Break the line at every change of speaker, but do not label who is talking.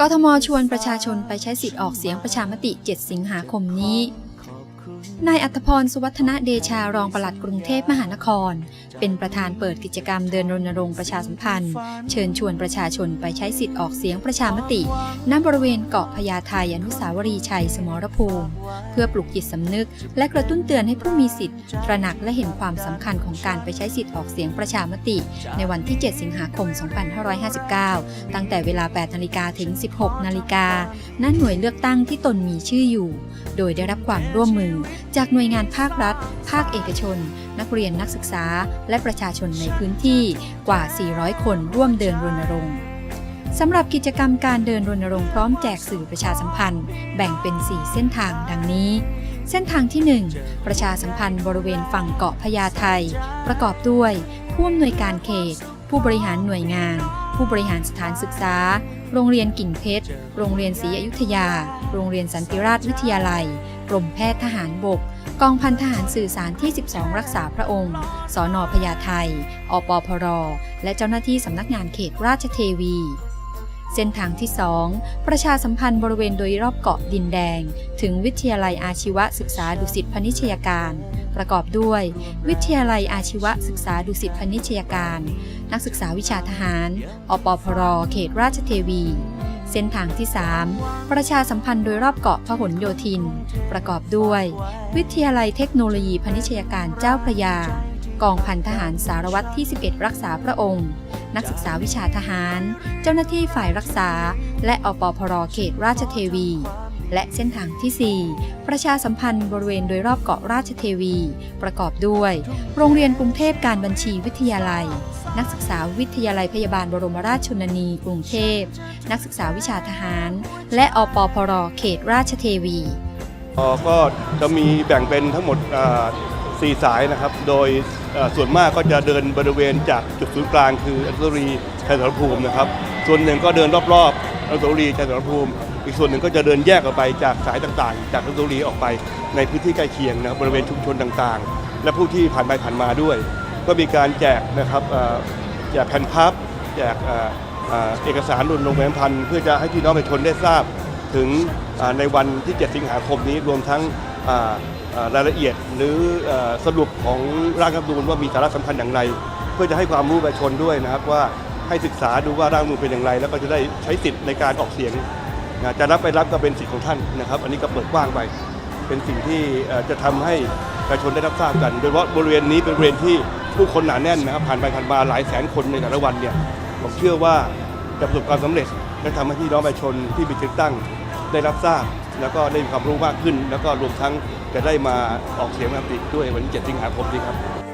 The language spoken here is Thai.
กทมชวนประชาชนไปใช้สิทธิ์ออกเสียงประชามติ 7 สิงหาคมนี้ นายอัตพร สุวัฒนเดชารองปลัดกรุงเทพมหานคร เป็นประธานเปิดกิจกรรมเดินรณรงค์ประชาสัมพันธ์ เชิญชวนประชาชนไปใช้สิทธิ์ออกเสียงประชามติณบริเวณเกาะพญาไทอนุสาวรีย์ชัยสมรภูมิ เพื่อปลุกจิตสำนึก และกระตุ้นเตือนให้ผู้มีสิทธิ์ ตระหนักและเห็นความสำคัญของการไปใช้สิทธิ์ออกเสียงประชามติ ในวันที่ 7 สิงหาคม 2559 ตั้งแต่เวลา 8 นาฬิกาถึง 16 นาฬิกาณหน่วยเลือกตั้งที่ตนมีชื่ออยู่ โดยได้รับความร่วมมือ จากหน่วยงานภาครัฐ ภาคเอกชน นักเรียนนักศึกษา และประชาชนในพื้นที่กว่า 400 คนร่วมเดินรณรงค์สำหรับกิจกรรมการเดินรณรงค์พร้อมแจกสื่อประชาสัมพันธ์ แบ่งเป็น 4 เส้นทางดังนี้ เส้นทางที่ 1 ประชาสัมพันธ์บริเวณฝั่งเกาะพญาไทประกอบด้วยผู้อำนวยการเขต ผู้บริหารหน่วยงาน ผู้บริหารสถานศึกษา โรงเรียนกิ่งเพชร โรงเรียนศรีอยุธยา โรงเรียนสันติราชวิทยาลัย กรมแพทย์ทหารบก กองพันทหารสื่อสารที่ 12 รักษาพระองค์ สอนอพญาไทอปพร และเจ้าหน้าที่สำนักงานเขตราชเทวี เส้นทางที่ 2 ประชาสัมพันธ์บริเวณโดยรอบเกาะดินแดง ถึงวิทยาลัยอาชีวศึกษาดุสิตพนิชยการ ประกอบด้วย วิทยาลัยอาชีวศึกษาดุสิตพนิชยการ นักศึกษาวิชาทหาร อปพร เขตราชเทวี เส้นทางที่ 3 ประชาสัมพันธ์โดยรอบเกาะพหลโยธิน ประกอบด้วย วิทยาลัยเทคโนโลยีพนิชยการเจ้าพระยา กองพันทหารสารวัตรที่ 11 รักษาพระองค์ นักศึกษาวิชาทหาร เจ้าหน้าที่ฝ่ายรักษา และอปพรเขตราชเทวี และเส้นทางที่ 4 ประชาสัมพันธ์บริเวณโดยรอบเกาะราชเทวี ประกอบด้วย โรงเรียนกรุงเทพการบัญชีวิทยาลัย นักศึกษาวิทยาลัยพยาบาลบรมราชชนนีกรุงเทพ นักศึกษาวิชาทหาร และอปพรเขตราชเทวี
เอ่อก็จะมีแบ่งเป็นทั้งหมดสี่สายนะครับ โดยส่วนมากก็จะเดินบริเวณจากจุดศูนย์กลางคืออนุสรีชัยสมรภูมินะครับ ส่วนหนึ่งก็เดินรอบๆอนุสรีชัยสมรภูมิ อีกส่วนหนึ่งก็จะเดินแยกออกไปจากสายต่างๆ จากอนุสาวรีออกไปในพื้นที่ใกล้เคียงนะครับบริเวณชุมชนต่างๆ และผู้ที่ผ่านไปผ่านมาด้วย ก็มีการแจกนะครับเอ่อแจกแผ่นพับแจกเอ่อเอ่อเอกสารรณรงค์ประชาสัมพันธ์เพื่อจะให้พี่น้องประชาชนได้ทราบ ถึงอ่าในวันที่ 7 สิงหาคมนี้รวมทั้งอ่าอ่ารายละเอียดหรือเอ่อสรุปของร่างรัฐธรรมนูญว่ามีสาระสำคัญอย่างไร เพื่อจะให้ความรู้ประชาชนด้วยนะครับว่าให้ศึกษาดูว่าร่างรัฐธรรมนูญเป็นอย่างไร แล้วก็จะได้ใช้สิทธิ์ในการออกเสียง นะจะรับไปรับก็เป็นสิทธิ์ของท่านนะครับ อันนี้ก็เปิดกว้างไป เป็นสิ่งที่จะทำให้ประชาชนได้รับทราบกัน โดยเฉพาะบริเวณนี้เป็นบริเวณที่ผู้คนหนาแน่นนะครับ ผ่านไปผ่านมาหลายแสนคนในแต่ละวันเนี่ยผมเชื่อว่าจะประสบความสำเร็จและทำให้พี่น้องประชาชนที่มีสิทธิ์ตั้งได้รับทราบ แล้วก็ได้มีความรู้มากขึ้น แล้วก็รวมทั้งจะได้มาออกเสียงประามติด้วยวันที่ 7 สิงหาคมนี้ครับ